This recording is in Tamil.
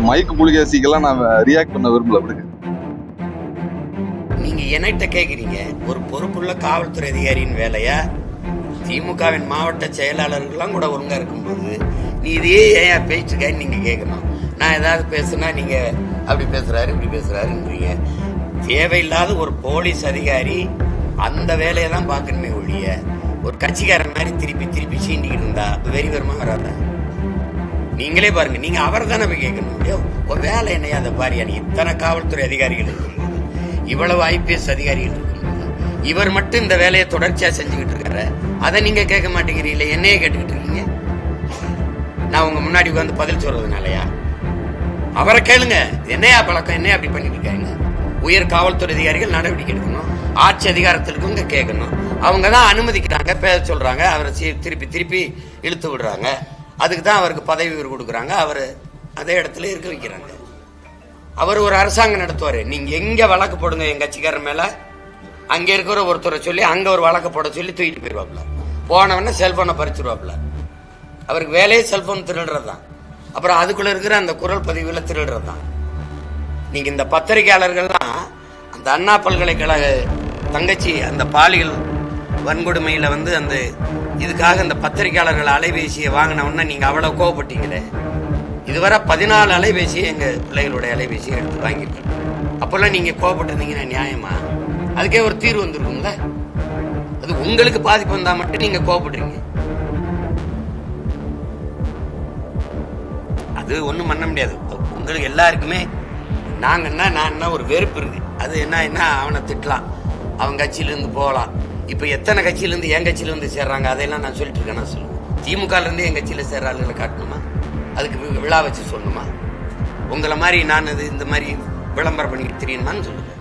இந்த மைக் புலிகேசிக்கெல்லாம் நான் ரியாக்ட் பண்ண விரும்பல விடுங்க நீங்க என்கிட்ட கேக்குறீங்க? ஒரு பொறுப்புள்ள காவல்துறை அதிகாரியின் வேலையா? திமுகவின் மாவட்ட செயலாளர்கள்லாம் கூட ஒழுங்கா இருக்கும்போது நீ இதையே ஏன் பேச்சுக்கன்னு நீங்க கேட்கணும் நான் ஏதாவது பேசுனா நீங்க அப்படி பேசுறாரு இப்படி பேசுறாருன்றீங்க. தேவையில்லாத ஒரு போலீஸ் அதிகாரி அந்த வேலையை தான் பார்க்கணுமே ஒழிய ஒரு கட்சிக்காரன் மாதிரி திருப்பி திருப்பி சீண்டிக்கிட்டு இருந்தா வெறி வருமா வராதா. நீங்களே பாருங்க நீங்க அவரை தானே போய் கேட்கணும். ஒரு வேலை என்னையா அதை பாரியா? நீ இத்தனை காவல்துறை அதிகாரிகள் இருக்கும்போது. இவ்வளவு ஐபிஎஸ் அதிகாரிகள் இருக்கும்போது. இவர் மட்டும் இந்த வேலையை தொடர்ச்சியா செஞ்சுக்கிட்டு இருக்காரு? அதை நீங்க கேட்க மாட்டேங்கிறீங்களே என்னையே கேட்டுக்கிட்டு இருக்கீங்க? நான் உங்க முன்னாடி உட்காந்து பதில் சொல்றதுனாலயா? அவரை கேளுங்க என்னையா பழக்கம் என்னையா அப்படி பண்ணிட்டு இருக்காங்க உயர் காவல்துறை அதிகாரிகள் நடவடிக்கை எடுக்கணும். ஆட்சி அதிகாரத்தில் கேட்கணும். அவங்க தான் அனுமதிக்கிறாங்க பேச சொல்றாங்க அவரை திருப்பி திருப்பி இழுத்து விடுறாங்க. அதுக்கு தான் அவருக்கு பதவி உயர்வு கொடுக்குறாங்க. அவர் அதே இடத்துல இருக்க வைக்கிறாங்க. அவர் ஒரு அரசாங்கம் நடத்துவார். நீங்கள் எங்கே வழக்கு போடுங்க எங்கள் கட்சிக்காரர் மேலே? அங்கே இருக்கிற ஒருத்தரை சொல்லி அங்கே ஒரு வழக்கு போட சொல்லி தூக்கிட்டு போயிடுவாப்ல போனவொடனே செல்ஃபோனை பறிச்சிருவாப்ல அவருக்கு வேலையே செல்ஃபோன் திருடுறது தான் அப்புறம் அதுக்குள்ளே இருக்கிற அந்த குரல் பதிவில் திருடுறது தான் நீங்கள் இந்த பத்திரிகையாளர்கள்லாம் அந்த அண்ணா பல்கலைக்கழக தங்கச்சி அந்த பாலியல் வன்கொடுமையில் வந்து அந்த இதுக்காக அந்த பத்திரிகையாளர்கள் அலைபேசியை வாங்கின நீங்கள் அவ்வளோ கோவப்பட்டீங்களே. இதுவரை பதினாலு அலைபேசியை எங்கள் பிள்ளைகளுடைய அலைபேசியை எடுத்து வாங்கிட்டு அப்போல்லாம் நீங்கள் கோவப்பட்டிருந்தீங்கன்னா நியாயமா? அதுக்கே ஒரு தீர்வு வந்திருக்கும்ல? அது உங்களுக்கு பாதிப்பு வந்தால் மட்டும் நீங்கள் கோவப்படுறீங்க. அது ஒன்றும் பண்ண முடியாது. உங்களுக்கு எல்லாருக்குமே நாங்கன்னா நான் என்ன ஒரு வெறுப்பு இருக்குது அது என்ன என்ன அவனை திட்டலாம். அவன் கட்சியிலேருந்து போகலாம். இப்போ எத்தனை கட்சியிலேருந்து என் கட்சியிலேருந்து சேர்றாங்க? அதையெல்லாம் நான் சொல்லிட்டு இருக்கேன் நான் சொல்லுவேன் திமுகலேருந்து என் கட்சியில் சேர்ற ஆளுகளை காட்டணுமா? அதுக்கு விழா வச்சு சொல்லணுமா? உங்களை மாதிரி நான் இது இந்த மாதிரி விளம்பரம் பண்ணிக்கிட்டு தெரியணுமான்னு சொல்லுவேன்